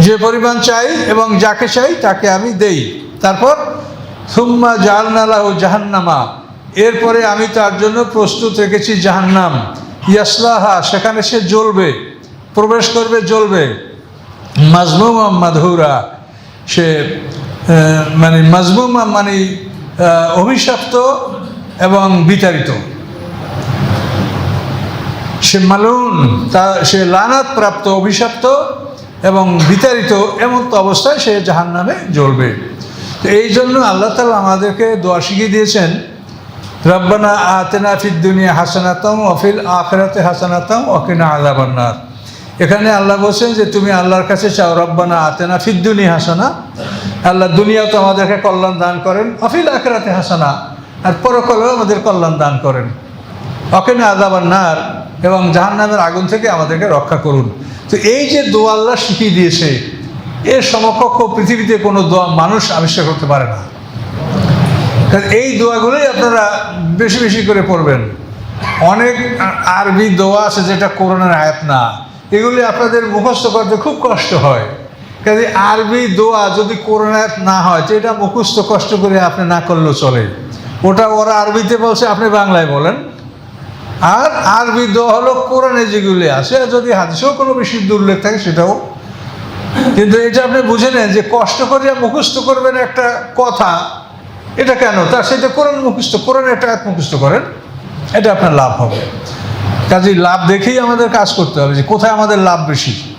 যে পরিমাণ চাই এবং যাকে চাই তাকে আমি দেই। তারপর, সুম্মা জাহান্নালা ও জাহান্নামা। এরপরে আমি তার জন্য প্রস্তুত রেখেছি জাহান্নাম। ইয়াসলাহা, সেখানে সে জ্বলবে, প্রবেশ করবে, জ্বলবে। মাজমুমা মাধুরা, সে মানে মাজমুমা মানে অভিশপ্ত এবং বিতাড়িত। সে মালুন তা, সে লানাত প্রাপ্ত, অভিশপ্ত এবং বিতাড়িত এমন তো অবস্থায় সে জাহান নামে জ্বলবে। তো এই জন্য আল্লাহ তালা আমাদেরকে দোয়া শিখিয়ে দিয়েছেন, রব্বানা আতেনা ফিদ দুনিয়া হাসানাতম অফিল আখরাতে হাসানাতম অকিনা আল্লাহ এখানে আল্লাহ বলছেন যে, তুমি আল্লাহর কাছে চাও, রব্বানা আতেনা ফিদ দুনিয়া হাসানা। আল্লাহ দুনিয়াও তো আমাদেরকে কল্যাণ দান করেন অফিল আখরাতে হাসানা। আর পরকালেও আমাদের কল্যাণ দান করেন। অকেনে আদাবার নার এবং জাহান্নামের আগুন থেকে আমাদেরকে রক্ষা করুন। তো এই যে দোয়া আল্লাহ শিখিয়ে দিয়েছে, এর সমকক্ষ পৃথিবীতে কোনো দোয়া মানুষ আবিষ্কার করতে পারে না। কারণ এই দোয়াগুলোই আপনারা বেশি বেশি করে পড়বেন। অনেক আরবি দোয়া আছে যেটা করোনার আয়াত না। এগুলি আপনাদের মুখস্থ করতে খুব কষ্ট হয়। কাজে আরবি দোয়া যদি করোনার না হয়, তো এটা মুখস্থ কষ্ট করে আপনি না করলেও চলে। ওটা ওরা আরবিতে বলছে, আপনি বাংলায় বলেন। আর আরবি দোয়া হলো কোরআনে যেগুলি আছে যদি হাদিসেও কোনো বেশি উল্লেখ থাকে সেটাও। কিন্তু এটা আপনি বুঝে নেন যে কষ্ট করিয়া মুখস্থ করবেন একটা কথা, এটা কেন? তার সেটা কোরআন মুখস্থ কোরআন একটা আয়াত মুখস্থ করেন, এটা আপনার লাভ হবে। কাজেই লাভ দেখেই আমাদের কাজ করতে হবে যে কোথায় আমাদের লাভ বেশি।